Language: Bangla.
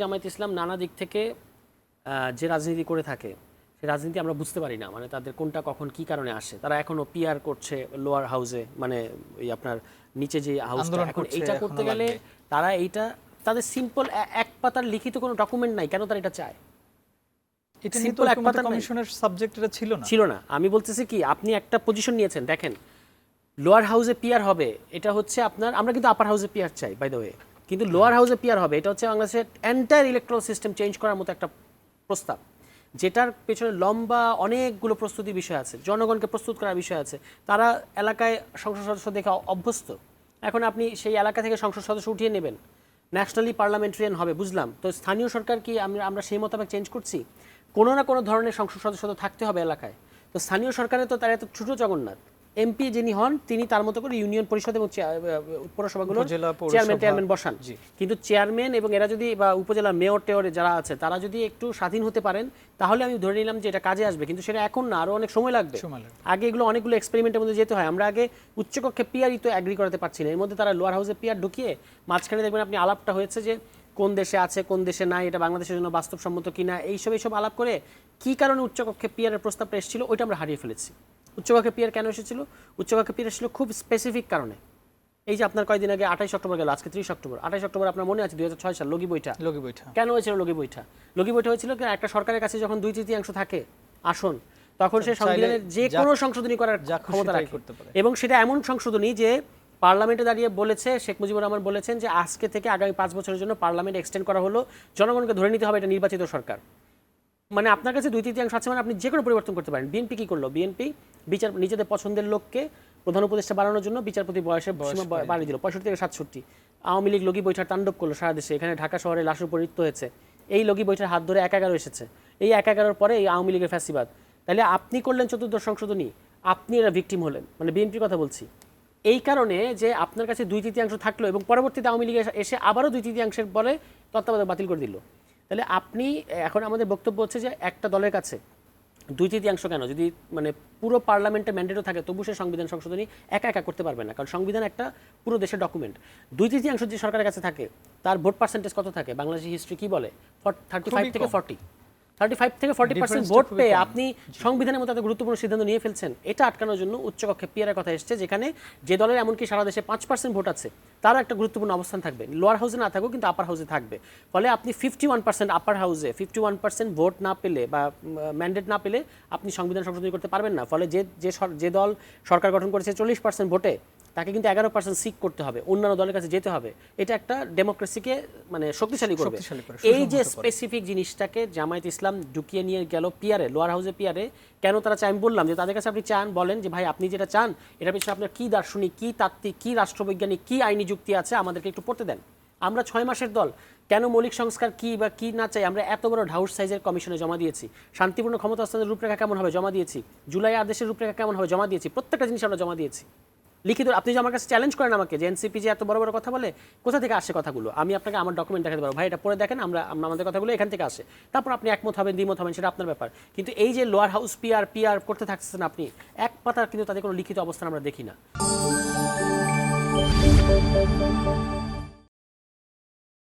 জামায়াত ইসলাম নানা দিক থেকে যে রাজনীতি করে থাকে সেই রাজনীতি আমরা বুঝতে পারি না। মানে তাদের কোনটা কখন কি কারণে আসে? তারা এখনও পিআর করছে লোয়ার হাউসে মানে ওই আপনার নিচে যে হাউসটা এখন এইটা করতে গেলে তারা এইটা তাদের সিম্পল এক পাতার লিখিত কোনো ডকুমেন্ট নাই কেন তারা এটা চায়? এটা Simple এক পাতার কমিশনের সাবজেক্ট এটা ছিল না। ছিল না। আমি বলতেছি কি আপনি একটা পজিশন নিয়েছেন দেখেন লোয়ার হাউসে পিয়ার হবে এটা হচ্ছে আপনার আমরা কিন্তু আপার হাউসে পিয়ার চাই বাই দ্য ওয়ে কিন্তু লোয়ার হাউসে পিয়ার হবে। এটা হচ্ছে বাংলাদেশের এন্টায়ার ইলেকট্রাল সিস্টেম চেঞ্জ করার মতো একটা প্রস্তাব, যেটার পেছনে লম্বা অনেকগুলো প্রস্তুতি বিষয় আছে, জনগণকে প্রস্তুত করার বিষয় আছে। তারা এলাকায় সংসদ সদস্য দেখে অভ্যস্ত। এখন আপনি সেই এলাকা থেকে সংসদ সদস্য উঠিয়ে নেবেন। ন্যাশনালি পার্লামেন্টারিয়ান হবে, বুঝলাম। তো স্থানীয় সরকার কি আমরা আমরা সেই মোতাবেক চেঞ্জ করছি? কোনো না কোনো ধরনের সংসদ সদস্য থাকতে হবে এলাকায়। তো স্থানীয় সরকারে তো তারা এত ছোটো জগন্নাথ। এমপি যিনি হন তিনি তার মতো করে ইউনিয়ন পরিষদ এবং পৌরসভাগুলোর চেয়ারম্যান চেয়ারম্যান বসান। কিন্তু চেয়ারম্যান এবং এরা যদি বা উপজেলা মেয়র টেয়রে যারা আছে তারা যদি একটু স্বাধীন হতে পারেন তাহলে আমি ধরে নিলাম যে এটা কাজে আসবে। কিন্তু সেটা এখন না আরও অনেক সময় লাগবে। আগে এগুলো অনেকগুলো এক্সপেরিমেন্টের মধ্যে যেতে হয়। আমরা আগে উচ্চকক্ষে পিআরই তো অ্যাগ্রি করাতে পারছি না। এর মধ্যে তারা লোয়ার হাউসে পিয়ার ঢুকিয়ে মাঝখানে দেখবেন আপনি আলাপটা হয়েছে যে কোন দেশে আছে কোন দেশে নাই এটা বাংলাদেশের জন্য বাস্তবসম্মত কিনা এইসব এইসব আলাপ করে কি কারণে উচ্চকক্ষে পিআরের প্রস্তাবটা এসেছিল ওইটা আমরা হারিয়ে ফেলেছি। উচ্চকক্ষে পিআর কেন এসেছিল? উচ্চকক্ষে পিআর এসেছিল খুব স্পেসিফিক কারণে। এই যে আপনার কয়েকদিন আগে আঠাইশ অক্টোবর গেল আজকে ত্রিশ অক্টোবর। আঠাইশ অক্টোবর আপনার মনে আছে? দুই হাজার ছয় সাল লগি বইটা। লগি বৈঠা কেন হয়েছিল লগি বইটা? লগি বইটা হয়েছিল একটা সরকারের কাছে যখন দুই তৃতীয়াংশ থাকে আসন তখন সে সংবিধানের যে কোনো সংশোধনী করার ক্ষমতা রাখে। এবং সেটা এমন সংশোধনী যে পার্লামেন্টে দাঁড়িয়ে বলেছে শেখ মুজিবুর রহমান বলেছেন যে আজকে থেকে আগামী পাঁচ বছরের জন্য পার্লামেন্ট এক্সটেন্ড করা হলো জনগণকে ধরে নিতে হবে এটা নির্বাচিত সরকার। মানে আপনার কাছে দুই তৃতীয়াংশ আছে মানে আপনি যে কোনো পরিবর্তন করতে পারেন। বিএনপি কি করল? বিএনপি বিচার নিজেদের পছন্দের লোককে প্রধান উপদেষ্টা বাড়ানোর জন্য বিচারপতি বয়সে সীমা বাড়িয়ে দিল। পঁয়ষট্টি থেকে সাতষট্টি। আওয়ামী লীগ লগি বৈঠার তাণ্ডব করল সারা দেশে। এখানে ঢাকা শহরে লাশের উপর নৃত্য হয়েছে। এই লগি বৈঠার হাত ধরে এক এগারো এসেছে। এই এক এগারোর পরে এই আওয়ামী লীগের ফ্যাসিবাদ। তাহলে আপনি করলেন চতুর্দশ সংশোধনী। আপনি এরা ভিকটিম হলেন। মানে বিএনপির কথা বলছি। এই কারণে যে আপনার কাছে দুই তৃতীয়াংশ থাকল এবং পরবর্তীতে আওয়ামী লীগ এসে- আবারও দুই তৃতীয়াংশের বলে তত্ত্বাবধায়ক বাতিল করে দিল। তাহলে আপনি এখন আমাদের বক্তব্য হচ্ছে যে একটা দলের কাছে দুই তৃতীয়াংশ কেন? যদি মানে পুরো পার্লামেন্টে ম্যান্ডেটও থাকে তবু সে সংবিধান সংশোধনী একা একা করতে পারবে না কারণ সংবিধান একটা পুরো দেশের ডকুমেন্ট দুই তৃতীয়াংশ যে সরকারের কাছে থাকে তার ভোট পার্সেন্টেজ কত থাকে? বাংলাদেশের হিস্ট্রি কি বলে? থার্টি ফাইভ থেকে। ফর্টি থার্টি ফাইভ থেকে ফর্টি পার্সেন্ট ভোট পেয়ে আপনি সংবিধানের মতো এত গুরুত্বপূর্ণ সিদ্ধান্ত নিয়ে ফেলছেন এটা আটকানোর জন্য উচ্চকক্ষে পিয়ারের কথা এসছে যেখানে যে দলের এমনকি সারা দেশে পাঁচ পার্সেন্ট ভোট আছে তারও একটা গুরুত্বপূর্ণ অবস্থান থাকবে। লোয়ার হাউসে না থাকুক কিন্তু আপার হাউসে থাকবে। ফলে আপনি ফিফটি ওয়ান পার্সেন্ট আপার হাউসে ফিফটি ওয়ান পার্সেন্ট ভোট না পেলে বা ম্যান্ডেট না পেলে আপনি সংবিধান সংশোধনী করতে পারবেন না। ফলে যে যে যে দল সরকার গঠন করেছে চল্লিশ পার্সেন্ট ভোটে তাকে কিন্তু এগারো পার্সেন্ট সিক করতে হবে অন্যান্য দলের কাছে যেতে হবে। এটা একটা ডেমোক্রেসিকে মানে শক্তিশালী করবে। এই যে স্পেসিফিক জিনিসটাকে জামায়াত ইসলাম ঢুকিয়ে নিয়ে গেল পিয়ারে লোয়ার হাউসে পিয়ারে কেন তারা চায়? আমি বললাম যে তাদের কাছে আপনি চান বলেন যে ভাই আপনি যেটা চান এটার পিছনে আপনার কি দার্শনিক কি তাত্ত্বিক কি রাষ্ট্রবৈজ্ঞানিক কি আইনি যুক্তি আছে আমাদেরকে একটু পড়তে দেন। আমরা ছয় মাসের দল কেন মৌলিক সংস্কার কি বা কি না চাই আমরা এত বড় ঢাউস সাইজের কমিশনে জমা দিয়েছি। শান্তিপূর্ণ ক্ষমতা হস্তান্তরের রূপরেখা কেমন হবে? জমা দিয়েছি। জুলাই আদেশের রূপরেখা কেমন হবে? জমা দিয়েছি। প্রত্যেকটা জিনিস আমরা জমা দিয়েছি। লিখিত, আপনি যে আমার কাছে চ্যালেঞ্জ করেন আমাকে যে এনসিপি যে এত বড় বড় কথা বলে, কোথা থেকে আসে কথাগুলো? আমি আপনাকে আমার ডকুমেন্ট দেখাতে পারব। ভাই, এটা পড়ে দেখেন, আমরা আমাদের কথাগুলো এখান থেকে আসে। তারপর আপনি একমত হবেন, দ্বিমত হবেন, সেটা আপনার ব্যাপার। কিন্তু এই যে লোয়ার হাউস পিআর পিআর করতে থাকছেন আপনি, এক পাতার কিন্তু তাদের কোনো লিখিত অবস্থান আমরা দেখি না।